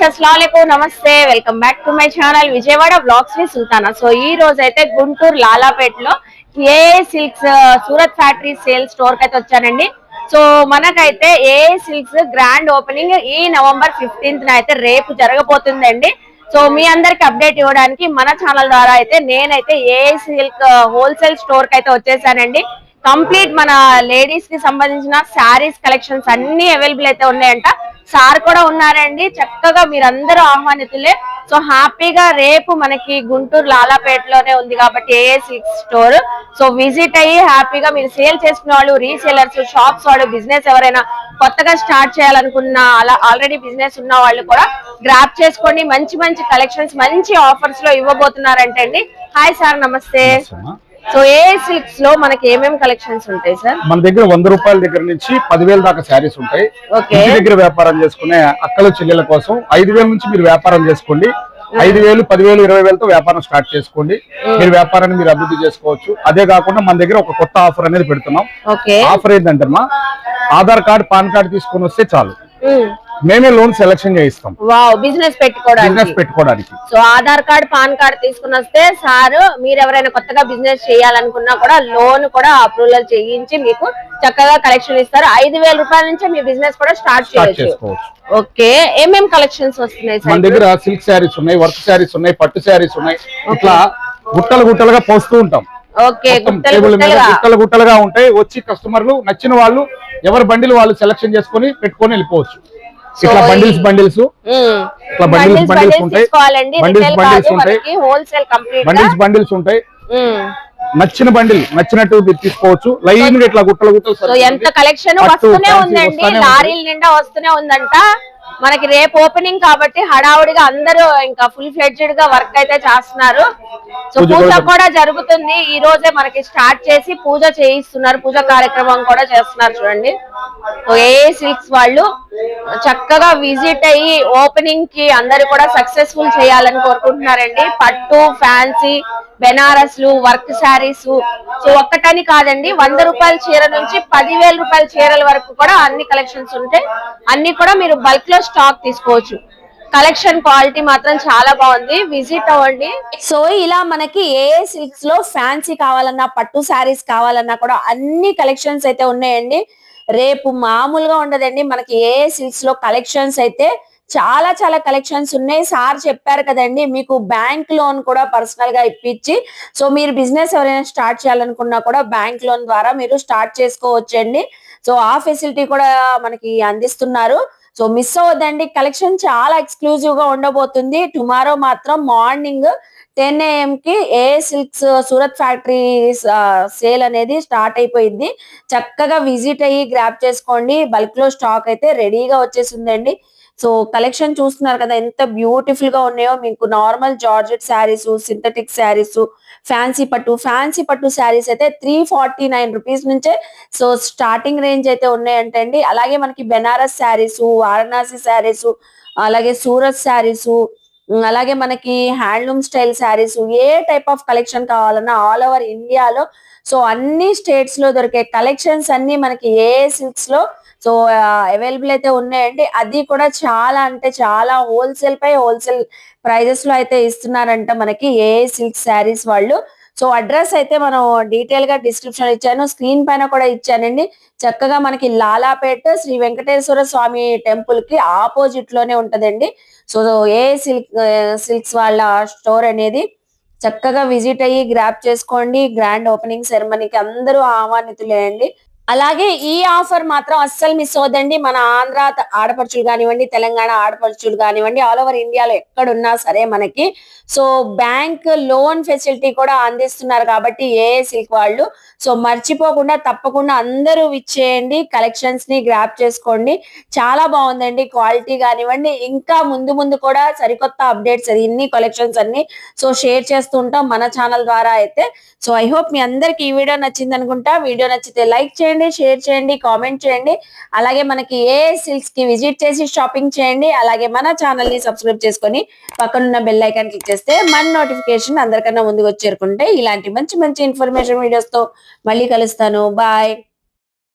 Friends అస్సలం నమస్తే welcome back to my channel Vijayawada బ్లాగ్స్ని Sultana so ఈ రోజు అయితే Guntur లాలాపేటలో A silks Surat factory sale స్టోర్కి అయితే వచ్చానండి. సో మనకైతే ఏ సిల్క్స్ గ్రాండ్ ఓపెనింగ్ ఈ నవంబర్ ఫిఫ్టీన్త్ అయితే రేపు జరగబోతుందండి. సో మీ అందరికి అప్డేట్ ఇవ్వడానికి మన ఛానల్ ద్వారా అయితే నేనైతే ఏ సిల్క్ హోల్సేల్ స్టోర్కి అయితే వచ్చేసానండి. కంప్లీట్ మన లేడీస్కి సంబంధించిన శారీస్ కలెక్షన్స్ అన్ని అవైలబుల్ అయితే ఉన్నాయంట. సార్ కూడా ఉన్నారండి. చక్కగా మీరందరూ ఆహ్వానితులే. సో హ్యాపీగా రేపు మనకి గుంటూరు లాలాపేటలోనే ఉంది కాబట్టి A silk store so visit అయ్యి హ్యాపీగా మీరు సేల్ చేసుకునే వాళ్ళు రీసేలర్స్ షాప్స్ వాళ్ళు బిజినెస్ ఎవరైనా కొత్తగా స్టార్ట్ చేయాలనుకున్న అలా ఆల్రెడీ బిజినెస్ ఉన్న వాళ్ళు కూడా గ్రాప్ చేసుకోండి. మంచి మంచి కలెక్షన్స్ మంచి ఆఫర్స్లో ఇవ్వబోతున్నారంటే అండి హాయ్ సార్ నమస్తే సో ఏ సిల్క్స్లో మనకి ఏమేమి కలెక్షన్స్ ఉంటాయి సార్? మన దగ్గర వంద రూపాయల దగ్గర నుంచి పదివేల దాకా శారీస్ ఉంటాయి. ఓకే. ఇంటి దగ్గర వ్యాపారం చేసుకునే అక్కల చెల్లెల కోసం ఐదు వేల నుంచి మీరు వ్యాపారం చేసుకోండి. ఐదు వేలు పదివేలు ఇరవై వేలతో వ్యాపారం స్టార్ట్ చేసుకోండి. మీరు వ్యాపారాన్ని మీరు అభివృద్ధి చేసుకోవచ్చు. అదే కాకుండా మన దగ్గర ఒక కొత్త ఆఫర్ అనేది పెడుతున్నాం. ఓకే. ఆఫర్ ఏంటంటే ఆధార్ కార్డ్ పాన్ కార్డ్ తీసుకొని వస్తే చాలు. మేమే లోన్ సెలెక్షన్ చేయిస్తాం. వావ్ బిజినెస్ పెట్టుకోవడానికి. బిజినెస్ పెట్టుకోవడానికి. So Aadhaar card PAN card తీసుకుని వస్తే సార్ మీరు ఎవరైనా కొత్తగా బిజినెస్ చేయాలనుకున్నా కూడా లోన్ కూడా అప్రూవల్ చేయించి మీకు చక్కగా కలెక్షన్ ఇస్తారు. ఐదు వేల రూపాయల నుంచి మీ బిజినెస్ కూడా స్టార్ట్ చేయొచ్చు. చేసుకోవచ్చు. ఓకే ఏమేం కలెక్షన్స్ వస్తున్నాయి మన దగ్గర సిల్క్ శారీస్ ఉన్నాయి వర్క్ శారీస్ ఉన్నాయి పట్టు శారీస్ ఉన్నాయి. ఇట్లా గుట్టలు గుట్టలుగా పోస్తూ ఉంటాం. గుట్టలు గుట్టలుగా ఉంటాయి. వచ్చి కస్టమర్లు నచ్చిన వాళ్ళు ఎవరి బండిలు వాళ్ళు సెలెక్షన్ చేసుకొని పెట్టుకొని వెళ్ళిపోవచ్చు. ఇట్లా బండిల్స్ బండిల్స్. ఇట్లా bundles bundles ఉంటాయి. bundles కాదు ఉంటాయి. బండిల్స్ బండిల్స్ ఉంటాయి. నచ్చిన బండిల్ నచ్చినట్టు తీసుకోవచ్చు. లైన్గా ఇట్లా గుట్టలు. ఎంత కలెక్షన్ వస్తూనే ఉందండి. లారీల నిండా వస్తూనే ఉందంట. మనకి రేపు ఓపెనింగ్ కాబట్టి హడావుడిగా అందరూ ఇంకా ఫుల్ ఫ్లెడ్జెడ్గా వర్క్ అయితే చేస్తున్నారు. సో పూజ కూడా జరుగుతుంది. ఈ రోజే మనకి స్టార్ట్ చేసి పూజ చేయిస్తున్నారు. పూజ కార్యక్రమం కూడా చేస్తున్నారు చూడండి. సో ఏ వాళ్ళు చక్కగా విజిట్ అయ్యి ఓపెనింగ్కి అందరు కూడా సక్సెస్ఫుల్ చేయాలని కోరుకుంటున్నారండి. పట్టు ఫ్యాన్సీ బెనారస్లు వర్క్ శారీస్ సో ఒక్కటని కాదండి వంద రూపాయల చీర నుంచి పదివేల రూపాయల చీరల వరకు కూడా అన్ని కలెక్షన్స్ ఉంటాయి అన్ని కూడా మీరు బల్క్లో స్టాక్ తీసుకోవచ్చు. కలెక్షన్ క్వాలిటీ మాత్రం చాలా బాగుంది. విజిట్ అవ్వండి. సో ఇలా మనకి ఏ సిల్క్స్లో ఫ్యాన్సీ కావాలన్నా పట్టు శారీస్ కావాలన్నా కూడా అన్ని కలెక్షన్స్ అయితే ఉన్నాయండి. రేపు మామూలుగా ఉండదండి. మనకి ఏ సిల్క్స్లో కలెక్షన్స్ అయితే చాలా చాలా కలెక్షన్స్ ఉన్నాయి. సార్ చెప్పారు కదండి మీకు బ్యాంక్ లోన్ కూడా పర్సనల్గా ఇప్పించి సో మీరు బిజినెస్ ఎవరైనా స్టార్ట్ చేయాలనుకున్నా కూడా బ్యాంక్ లోన్ ద్వారా మీరు స్టార్ట్ చేసుకోవచ్చండి. సో ఆ ఫెసిలిటీ కూడా మనకి అందిస్తున్నారు. So miss అవ్వద్దండి. కలెక్షన్ చాలా ఎక్స్క్లూజివ్గా ఉండబోతుంది. టుమారో మాత్రం మార్నింగ్ టెన్ ఏఎం కి A silks Surat factory sale అనేది స్టార్ట్ అయిపోయింది. చక్కగా విజిట్ అయ్యి గ్రాప్ చేసుకోండి. బల్క్లో స్టాక్ అయితే రెడీగా వచ్చేసిందండి. సో కలెక్షన్ చూస్తున్నారు కదా ఎంత బ్యూటిఫుల్గా ఉన్నాయో మీకు normal georgette sarees synthetic sarees fancy పట్టు ఫ్యాన్సీ పట్టు శారీస్ అయితే త్రీ ఫార్టీ నైన్ రూపీస్ నుంచే. సో స్టార్టింగ్ రేంజ్ అయితే ఉన్నాయంటే అండి. అలాగే మనకి బెనారస్ శారీస్ వారణాసి శారీస్ అలాగే సూరత్ శారీస్ అలాగే మనకి handloom style sarees A type of collection కావాలన్నా ఆల్ ఓవర్ ఇండియాలో. సో అన్ని స్టేట్స్లో దొరికే కలెక్షన్స్ అన్ని మనకి ఏ సిల్క్స్లో సో అవైలబుల్ అయితే ఉన్నాయండి. అది కూడా చాలా అంటే చాలా హోల్సేల్ పై హోల్సేల్ ప్రైజెస్లో అయితే ఇస్తున్నారంట మనకి ఏ సిల్క్ శారీస్ వాళ్ళు. సో అడ్రస్ అయితే మనం డీటెయిల్గా డిస్క్రిప్షన్ ఇచ్చాను. స్క్రీన్ పైన కూడా ఇచ్చానండి. చక్కగా మనకి లాలాపేట శ్రీ వెంకటేశ్వర స్వామి టెంపుల్కి ఆపోజిట్లోనే ఉంటదండి. సో ఏ సిల్క్ సిల్క్స్ వాళ్ళ స్టోర్ అనేది చక్కగా విజిట్ అయ్యి గ్రాప్ చేసుకోండి. గ్రాండ్ ఓపెనింగ్ సెరమనీకి అందరూ ఆహ్వానితులే అండి. అలాగే ఈ ఆఫర్ మాత్రం అస్సలు మిస్ అవ్వదండి. మన ఆంధ్ర ఆడపడుచులు కానివ్వండి తెలంగాణ ఆడపడుచులు కానివ్వండి ఆల్ ఓవర్ ఇండియాలో ఎక్కడున్నా సరే మనకి. సో బ్యాంక్ లోన్ ఫెసిలిటీ కూడా అందిస్తున్నారు కాబట్టి ఏ సిల్క్ వాళ్ళు. సో మర్చిపోకుండా తప్పకుండా అందరూ ఇచ్చేయండి కలెక్షన్స్ని గ్రాప్ చేసుకోండి. చాలా బాగుందండి క్వాలిటీ కానివ్వండి. ఇంకా ముందు ముందు కూడా సరికొత్త అప్డేట్స్ ఇన్ని కలెక్షన్స్ అన్ని. సో షేర్ చేస్తూ ఉంటాం మన ఛానల్ ద్వారా అయితే. సో ఐ హోప్ మీ అందరికి ఈ వీడియో నచ్చింది అనుకుంటా వీడియో నచ్చితే లైక్ చేయండి. షేర్ చేయండి కామెంట్ చేయండి. అలాగే మనకి ఏ సిల్క్స్కి విజిట్ చేసి షాపింగ్ చేయండి అలాగే మన ఛానల్ని సబ్స్క్రైబ్ చేసుకొని పక్కనున్న బెల్ ఐకాన్ క్లిక్ చేస్తే మన నోటిఫికేషన్ అందరికన్నా ముందుకు వచ్చేరుకుంటే ఇలాంటి మంచి మంచి ఇన్ఫర్మేషన్ వీడియోస్తో మళ్ళీ కలుస్తాను. బాయ్.